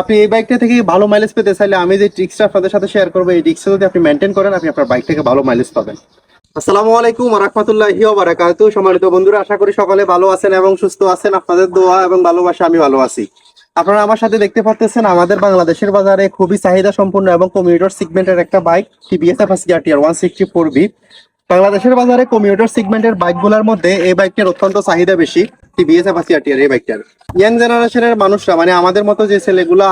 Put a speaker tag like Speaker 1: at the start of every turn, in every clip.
Speaker 1: আপনি এই বাইকটা থেকে ভালো মাইলেজ পেতে চাইলে আমি যে ট্রিক্সটা আপনাদের সাথে শেয়ার করব, এই ট্রিক্সটা যদি আপনি মেনটেন করেন, আপনি আপনার বাইক থেকে ভালো মাইলেজ পাবেন। আসসালামু আলাইকুম রহমতুল্লাহি বারাকাতু। সম্মানিত বন্ধুরা, আশা করি সকলে ভালো আছেন এবং সুস্থ আছেন। আপনাদের দোয়া এবং ভালোবাসা আমি ভালো আছি। আপনারা আমার সাথে দেখতে পাচ্ছেন, আমাদের বাংলাদেশের বাজারে খুবই চাহিদা সম্পূর্ণ এবং কমিউটার সিগমেন্টের একটা bike TVS RTR one sixty four V বাংলাদেশের বাজারে কমিউটার সিগমেন্টের বাইকগুলোর মধ্যে এই বাইকটার অত্যন্ত চাহিদা বেশি। টিভিএস জেনারেশনের মানুষরা মানে আমাদের মতো যে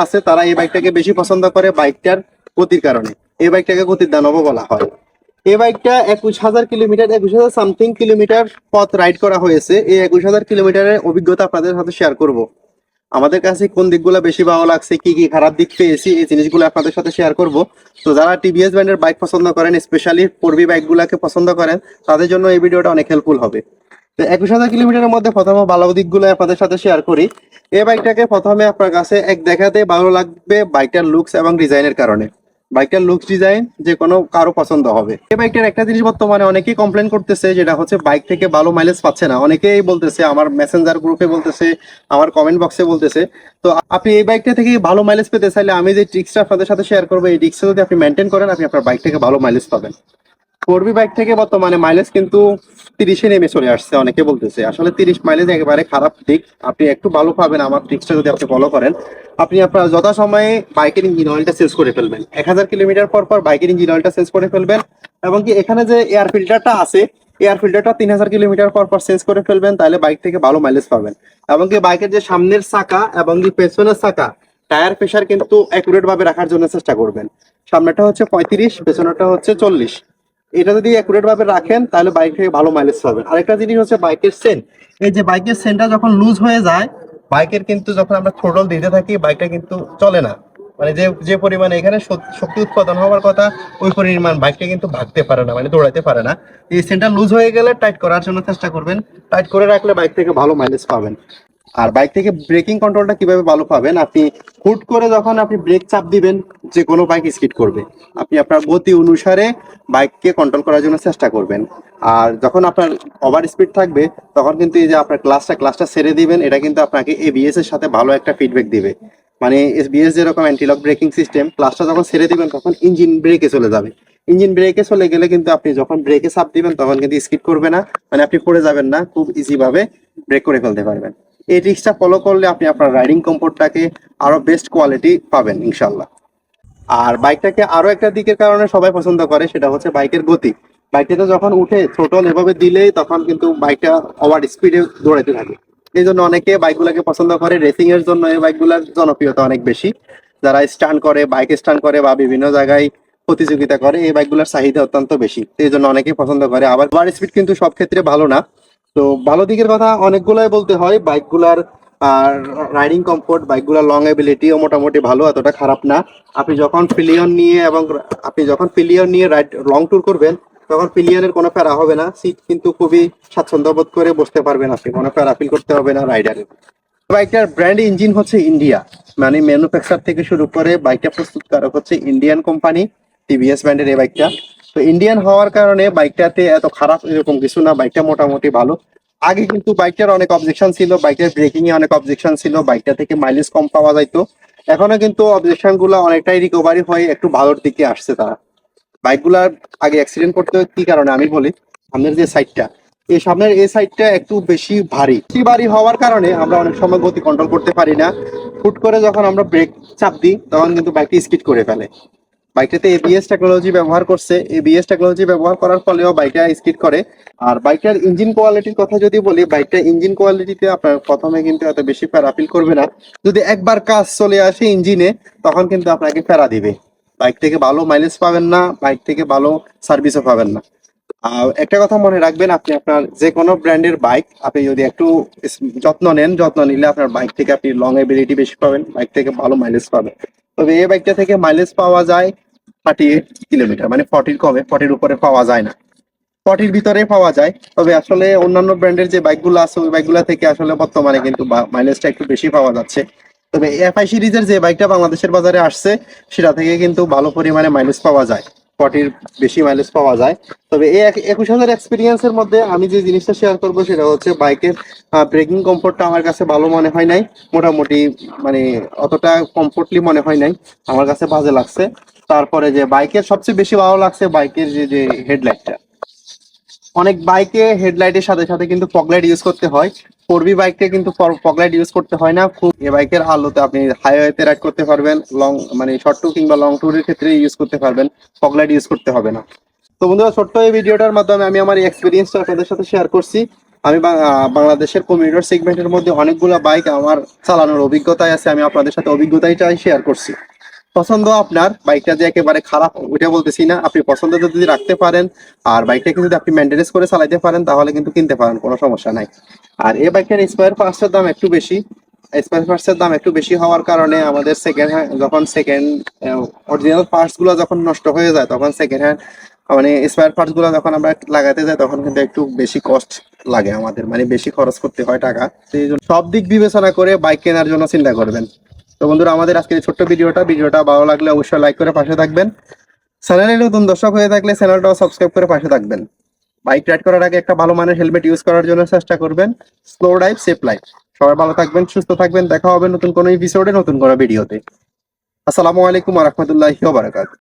Speaker 1: আছে, তারা এই বাইকটাকে বেশি পছন্দ করে বাইকটার গতির কারণে। এই বাইকটাকে গতির বলা হয়। এই বাইকটা একুশ হাজার কিলোমিটার, একুশ হাজার সামথিং কিলোমিটার পথ রাইড করা হয়েছে। এই একুশ হাজার কিলোমিটারের অভিজ্ঞতা আপনাদের সাথে শেয়ার করব। আমাদের কাছে কোন দিকগুলো বেশি ভালো লাগছে, কি কি খারাপ দিক পেয়েছি, এই জিনিসগুলো আপনাদের সাথে শেয়ার করব। তো যারা টিভিএস ব্র্যান্ডের বাইক পছন্দ করেন স্পেশালি পূর্বী বাইকগুলোকে পছন্দ করেন, তাদের জন্য এই ভিডিওটা অনেক হেল্পফুল হবে। তো একুশ হাজার কিলোমিটারের মধ্যে প্রথমে ভালো দিকগুলো আপনাদের সাথে শেয়ার করি। এই বাইকটাকে প্রথমে আপনার কাছে এক দেখাতে ভালো লাগবে বাইকটার লুকস এবং ডিজাইনের কারণে। বাইকটার লুকস ডিজাইন যে কোনো কারও পছন্দ হবে। এই বাইকটার একটা জিনিস বর্তমানে অনেকেই কমপ্লেন করতেছে, যেটা হচ্ছে বাইক থেকে ভালো মাইলেজ পাচ্ছে না। অনেকেই বলতেছে, আমার মেসেঞ্জার গ্রুপে বলতেছে, আমার কমেন্ট বক্সে বলতেছে। তো আপনি এই বাইকটা থেকে ভালো মাইলেজ পেতে চাইলে আমি যে ট্রিক্সটা আপনাদের সাথে শেয়ার করব, এই ট্রিক্সটা যদি আপনি মেনটেন করেন, আপনি আপনার বাইক থেকে ভালো মাইলেজ পাবেন। ফোরবি বাইক থেকে বর্তমানে মাইলেজ কিন্তু তিরিশে নেমে চলে আসছে, অনেকে বলতেছে। আসলে তিরিশ মাইলেজ একেবারে খারাপ দিক। আপনি একটু ভালো পাবেন আমার ট্রিক্সটা যদি আপনি ফলো করেন। আপনি আপনার যথাসময়ে বাইকের ইঞ্জিন অয়েলটা চেঞ্জ করে ফেলবেন। এক হাজার কিলোমিটার পর পর বাইকের ইঞ্জিন অয়েলটা চেঞ্জ করে ফেলবেন। এবং কি এখানে যে এয়ার ফিল্টারটা আছে এয়ার ফিল্টারটা তিন হাজার কিলোমিটার পর পর চেঞ্জ করে ফেলবেন, তাহলে বাইক থেকে ভালো মাইলেজ পাবেন। এবং কি বাইকের যে সামনের চাকা এবং কি পেছনের চাকা টায়ার প্রেশার কিন্তু অ্যাকুরেট ভাবে রাখার জন্য চেষ্টা করবেন। সামনেটা হচ্ছে পঁয়ত্রিশ, পেছনেরটা হচ্ছে চল্লিশ। এটা যদি অ্যাকুরেট ভাবে রাখেন, তাহলে বাইক থেকে ভালো মাইলেজ পাবেন। আরেকটা জিনিস হচ্ছে বাইকের সেন এই যে বাইকের সেনটা যখন লুজ হয়ে যায় বাইকের কিন্তু যখন আমরা থ্রোটল দিতে থাকি বাইকটা কিন্তু চলে না। মানে যে যে পরিমাণে এখানে শক্তি উৎপাদন হওয়ার কথা, ওই পরিমাণ বাইকটা কিন্তু ভাগতে পারে না মানে দৌড়াতে পারে না। এই সেন্টার লুজ হয়ে গেলে টাইট করার জন্য চেষ্টা করবেন। টাইট করে রাখলে বাইক থেকে ভালো মাইলেজ পাবেন। আর বাইক থেকে ব্রেকিং কন্ট্রোলটা কীভাবে ভালো পাবেন? আপনি হুট করে যখন আপনি ব্রেক চাপ দিবেন, যে কোনো বাইক স্কিড করবে। আপনি আপনার গতি অনুসারে বাইককে কন্ট্রোল করার জন্য চেষ্টা করবেন। আর যখন আপনার ওভার স্পিড থাকবে, তখন কিন্তু এই যে আপনার ক্লাসটা ক্লাসটা ছেড়ে দিবেন, এটা কিন্তু আপনাকে এবিএস এর সাথে ভালো একটা ফিডব্যাক দিবে। মানে এসবিএস যেরকম অ্যান্টিলক ব্রেকিং সিস্টেম ক্লাসটা যখন ছেড়ে দিবেন, তখন ইঞ্জিন ব্রেকে চলে যাবে। ইঞ্জিন ব্রেকে চলে গেলে কিন্তু আপনি যখন ব্রেকে চাপ দিবেন, তখন কিন্তু স্কিড করবে না। মানে আপনি পড়ে যাবেন না, খুব ইজি ভাবে ব্রেক করে ফেলতে পারবেন। এই ট্রিক্সটা ফলো করলে আপনি আপনার রাইডিং কমফোর্টটাকে আরও বেস্ট কোয়ালিটি পাবেন ইনশাল্লাহ আর বাইকটাকে আরও একটা দিকের কারণে সবাই পছন্দ করে, সেটা হচ্ছে বাইকের গতি। বাইকটাতে যখন উঠে থ্রোটল এভাবে দিলেই তখন কিন্তু বাইকটা ওভার স্পিডে দৌড়াতে থাকে। এই জন্য অনেকে বাইকগুলোকে পছন্দ করে রেসিং এর জন্য এই বাইকগুলোর জনপ্রিয়তা অনেক বেশি। যারা স্টান করে বাইক স্টান করে বা বিভিন্ন জায়গায় প্রতিযোগিতা করে, এই বাইকগুলোর চাহিদা অত্যন্ত বেশি। এই জন্য অনেকেই পছন্দ করে। আবার ওভার স্পিড কিন্তু সব ক্ষেত্রে ভালো না। তো ভালো দিকের কথা অনেকগুলাই বলতে হয়, বাইকগুলার, আর রাইডিং কমফোর্ট বাইকগুলোর লং এবিলিটিও মোটামুটি ভালো, এতটা খারাপ না। আপনি যখন পিলিয়ন নিয়ে এবং আপনি যখন পিলিয়ন নিয়ে রাইড লং ট্যুর করবেন, তখন পিলিয়নের কোনো প্যারা হবে না। সিট কিন্তু খুবই স্বাচ্ছন্দ্য বোধ করে বসতে পারবেন আপনি, কোনো প্যারা ফিল করতে হবে না রাইডারের বাইকটার ব্র্যান্ড ইঞ্জিন হচ্ছে ইন্ডিয়া মানে ম্যানুফ্যাকচার থেকে শুরু করে বাইকটা প্রস্তুতকারক হচ্ছে ইন্ডিয়ান কোম্পানি টিভিএস ব্র্যান্ডের এই বাইকটা। তো ইন্ডিয়ান হওয়ার কারণে বাইকটাতে এত খারাপ এরকম কিছু না বাইকটা মোটামুটি ভালো। আগে কিন্তু বাইকটার অনেক অবজেকশন ছিল বাইকটার ব্রেকিং এ অনেক অবজেকশন ছিল বাইকটা থেকে মাইলেজ কম পাওয়া যাইতো। এখনও কিন্তু অবজেকশনগুলো অনেকটাই রিকভারি হয়ে, একটু ভালোর দিকে আসছে তারা। বাইকগুলার আগে অ্যাক্সিডেন্ট করতে কি কারণে আমি বলি, সামনের যে সাইডটা এই সামনের এই সাইডটা একটু বেশি ভারী। বেশি ভারী হওয়ার কারণে আমরা অনেক সময় গতি কন্ট্রোল করতে পারি না। হুট করে যখন আমরা ব্রেক চাপ দিই, তখন কিন্তু বাইকটি স্কিড করে ফেলে। বাইকটাতে এবিএস টেকনোলজি ব্যবহার করছে। এবিএস টেকনোলজি ব্যবহার করার ফলেও বাইকটা স্কিড করে। আর বাইকটার ইঞ্জিন কোয়ালিটির কথা যদি বলি, বাইকটা ইঞ্জিন কোয়ালিটিতে আপনার প্রথমে কিন্তু এত বেশি ফেরা ফিল করবে না। যদি একবার কাজ চলে আসে ইঞ্জিনে তখন কিন্তু আপনাকে ফেরা দিবে। বাইক থেকে ভালো মাইলেজ পাবেন না, বাইক থেকে ভালো সার্ভিসও পাবেন না। আর একটা কথা মনে রাখবেন, আপনি আপনার যে কোনো ব্র্যান্ডের বাইক আপনি যদি একটু যত্ন নেন, যত্ন নিলে আপনার বাইক থেকে আপনি লং এবিলিটি বেশি পাবেন বাইক থেকে ভালো মাইলেজ পাবেন। তবে এই বাইকটা থেকে মাইলেজ পাওয়া যায় থার্টি এইট কিলোমিটার মানে ফর্টির কমে ফর্টির উপরে পাওয়া যায় না। ফর্টির ভিতরে পাওয়া যায়, তবে আসলে অন্যান্য ব্র্যান্ডের যে বাইকগুলো আছে, ওই বাইকগুলো থেকে আসলে বর্তমানে কিন্তু মাইলেজটা একটু বেশি পাওয়া যাচ্ছে। তবে এফআই সিরিজের যে বাইকটা বাংলাদেশের বাজারে আসছে, সেটা থেকে কিন্তু ভালো পরিমাণে মাইলেজ পাওয়া যায়। ফর্টির বেশি মাইলেজ পাওয়া যায়। তবে এই এক- একুশ হাজার এক্সপিরিয়েন্সের মধ্যে আমি যে জিনিসটা শেয়ার করব, সেটা হচ্ছে বাইকের ব্রেকিং কমফোর্টটা আমার কাছে ভালো মনে হয় নাই। মোটামুটি মানে অতটা কমফোর্টলি মনে হয় নাই। আমার কাছে বাজে লাগছে। তারপরে যে বাইকের সবচেয়ে বেশি ভালো লাগছে বাইকের যে যে হেডলাইটটা। অনেক বাইকে হেডলাইটের সাথে সাথে কিন্তু ফগলাইট ইউজ করতে হয়। ফোর বি বাইকটা কিন্তু ফগলাইট ইউজ করতে হয় না। খুব এই বাইকের আলোতে আপনি হাইওয়েতে রাইড করতে পারবেন লং মানে শর্ট টু কিংবা লং ট্যুরের ক্ষেত্রে ইউজ করতে পারবেন। ফগলাইট ইউজ করতে হবে না। তো বন্ধুরা, ছোট্ট এই ভিডিওটার মাধ্যমে আমি আমার এক্সপিরিয়েন্সটা আপনাদের সাথে শেয়ার করছি। আমি বাংলাদেশের কমিউটার সেগমেন্টের মধ্যে অনেকগুলো বাইক আমার চালানোর অভিজ্ঞতায় আছে। আমি আপনাদের সাথে অভিজ্ঞতাটাই শেয়ার করছি। পছন্দ আপনার, বাইকটা যে একেবারে খারাপ, ওইটা বলতেছি না। আপনি পছন্দ যদি রাখতে পারেন, আর বাইকটাকে যদি আপনি মেনটেনেন্স করে চালাইতে পারেন, তাহলে কিন্তু কিনতে পারেন, কোনো সমস্যা নাই। আর এই বাইকটার স্পেয়ার পার্টসের দাম একটু বেশি। স্পেয়ার পার্টসের দাম একটু বেশি হওয়ার কারণে আমাদের সেকেন্ড হ্যান্ড যখন সেকেন্ড অরিজিনাল পার্টসগুলো যখন নষ্ট হয়ে যায়, তখন সেকেন্ড হ্যান্ড মানে স্পেয়ার পার্টসগুলো যখন আমরা লাগাতে যাই, তখন কিন্তু একটু বেশি কস্ট লাগে আমাদের মানে বেশি খরচ করতে হয় টাকা। জন্য সব দিক বিবেচনা করে বাইক কেনার জন্য চিন্তা করবেন। তো বন্ধুরা, আমাদের আজকের ছোট্ট ভিডিওটা ভিডিওটা ভালো লাগলে অবশ্যই লাইক করে পাশে থাকবেন। চ্যানেলে নতুন দর্শক হয়ে থাকলে চ্যানেলটাও সাবস্ক্রাইব করে পাশে থাকবেন। বাইক রাইড করার আগে একটা ভালো মানের হেলমেট ইউজ করার জন্য চেষ্টা করবেন। স্লো ড্রাইভ সেফ লাইফ সবাই ভালো থাকবেন, সুস্থ থাকবেন। দেখা হবে নতুন কোনো এপিসোডে নতুন কোনো ভিডিওতে আসসালামু আলাইকুম রহমতুল্লাহি ওয়া বারাকাতুহু।